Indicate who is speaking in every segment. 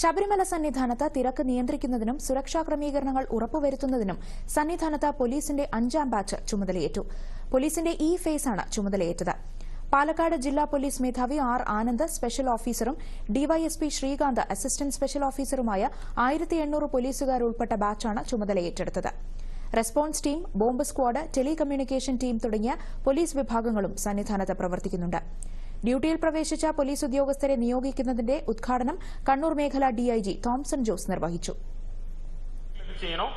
Speaker 1: ശബരിമല സന്നിധാനത്ത് തിരക്ക് നിയന്ത്രിക്കുന്നതിനും സുരക്ഷാ ക്രമീകരണങ്ങൾ ഉറപ്പുവരുത്തുന്നതിനും സന്നിധാനത്ത് പോലീസിന്റെ അഞ്ചാം ബാച്ച് ചുമതലയേറ്റു. പോലീസിന്റെ ഇ ഫേസാണ് ചുമതലയേറ്റത്. പാലക്കാട് ജില്ലാ പോലീസ് മേധാവി ആർ ആനന്ദ് സ്പെഷ്യൽ ഓഫീസറും ഡിവൈഎസ്പി ശ്രീകാന്ത് അസിസ്റ്റന്റ് സ്പെഷ്യൽ ഓഫീസറുമായ ആയിരത്തി എണ്ണൂറ് പോലീസുകാർ ഉൾപ്പെട്ട ബാച്ചാണ് ചുമതലയേറ്റെടുത്തത്. Response team bomb squad telecommunication team തുടങ്ങിയ പോലീസ് വിഭാഗങ്ങളും സന്നിധാനത്ത് പ്രവർത്തിക്കുന്നുണ്ട്. ഡ്യൂട്ടിയിൽ പ്രവേശിച്ച പോലീസ് ഉദ്യോഗസ്ഥരെ നിയോഗിക്കുന്നതിന്റെ ഉദ്ഘാടനം കണ്ണൂർ മേഖല ഡിഐജി തോംസൺ ജോസ് നിർവഹിച്ചു
Speaker 2: എന്ത് ചെയ്യണം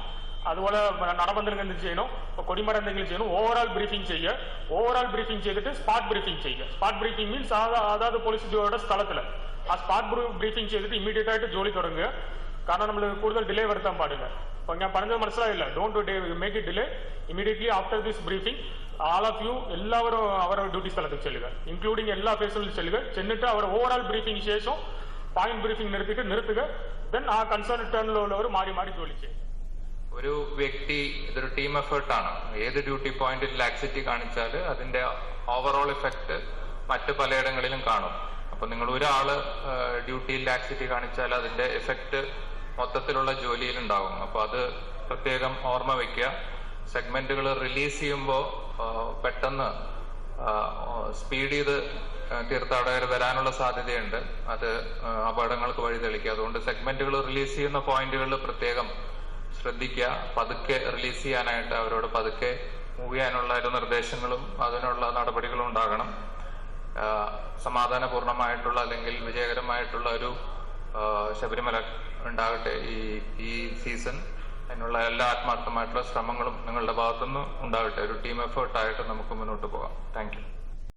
Speaker 2: അതുപോലെ നടബന്ധനം എന്ത് ചെയ്യണം ഇപ്പൊ കൊടിമരം എന്തെങ്കിലും ചെയ്യണം ഓവറോൾ ബ്രീഫിംഗ് ചെയ്യുക ഓവറോൾ ബ്രീഫിംഗ് ചെയ്തിട്ട് സ്പാട്ട് ബ്രീഫിംഗ് ചെയ്യുക സ്പാട്ട് ബ്രീഫിംഗ് മീൻസ് അതാത് പോലീസ് ഉദ്യോഗയുടെ സ്ഥലത്തിൽ ആ സ്പാട്ട് ബ്രീഫിംഗ് ചെയ്തിട്ട് ഇമ്മീഡിയറ്റ് ആയിട്ട് ജോലി തുടങ്ങുക കാരണം നമ്മൾ കൂടുതൽ ഡിലേ വരുത്താൻ പാടില്ല അപ്പൊ ഞാൻ പറഞ്ഞത് മനസ്സിലായില്ല. Don't make it delay immediately after this briefing all of you എല്ലാവരും അവരുടെ ഡ്യൂട്ടി സ്ഥലത്ത് ചെല്ലുക. ഇൻക്ലൂഡിംഗ് എല്ലാ ഫേസിലും ചെല്ലുക. ചെന്നിട്ട് അവർ ഓവറോൾ ബ്രീഫിംഗ് ശേഷം പോയിന്റ് ബ്രീഫിംഗ് നിർത്തിയിട്ട് നിർത്തുക. ദെൻ ആ കൺസേൺ ടേണിലുള്ളവർ മാറി മാറി ജോലി ചെയ്യുക.
Speaker 3: ഒരു വ്യക്തി ഇതൊരു ടീം എഫേർട്ടാണ് ഏത് ഡ്യൂട്ടി പോയിന്റിൽ ലാക്സിറ്റി കാണിച്ചാൽ അതിന്റെ ഓവറോൾ ഇഫക്റ്റ് മറ്റ് പലയിടങ്ങളിലും കാണും. അപ്പൊ നിങ്ങൾ ഒരാൾ ഡ്യൂട്ടിയിൽ ലാക്സിറ്റി കാണിച്ചാൽ അതിന്റെ എഫക്റ്റ് മൊത്തത്തിലുള്ള ജോലിയിലുണ്ടാകും അപ്പൊ അത് പ്രത്യേകം ഓർമ്മ വയ്ക്കുക സെഗ്മെന്റുകൾ റിലീസ് ചെയ്യുമ്പോൾ പെട്ടെന്ന് സ്പീഡ് ചെയ്ത് തീർത്ഥാടകർ വരാനുള്ള സാധ്യതയുണ്ട്. അത് അപകടങ്ങൾക്ക് വഴി തെളിക്കുക. അതുകൊണ്ട് സെഗ്മെന്റുകൾ റിലീസ് ചെയ്യുന്ന പോയിന്റുകളിൽ പ്രത്യേകം ശ്രദ്ധിക്കുക. പതുക്കെ റിലീസ് ചെയ്യാനായിട്ട് അവരോട് പതുക്കെ മൂവ് ചെയ്യാനുള്ള ഒരു നിർദ്ദേശങ്ങളും അതിനുള്ള നടപടികളും ഉണ്ടാകണം. സമാധാനപൂർണമായിട്ടുള്ള അല്ലെങ്കിൽ വിജയകരമായിട്ടുള്ള ഒരു ശബരിമല ഉണ്ടാകട്ടെ ഈ ഈ സീസൺ അതിനുള്ള എല്ലാ ആത്മാർത്ഥമായിട്ടുള്ള ശ്രമങ്ങളും നിങ്ങളുടെ ഭാഗത്തുനിന്ന് ഉണ്ടാകട്ടെ. ഒരു ടീം എഫേർട്ടായിട്ട് നമുക്ക് മുന്നോട്ട് പോകാം. താങ്ക്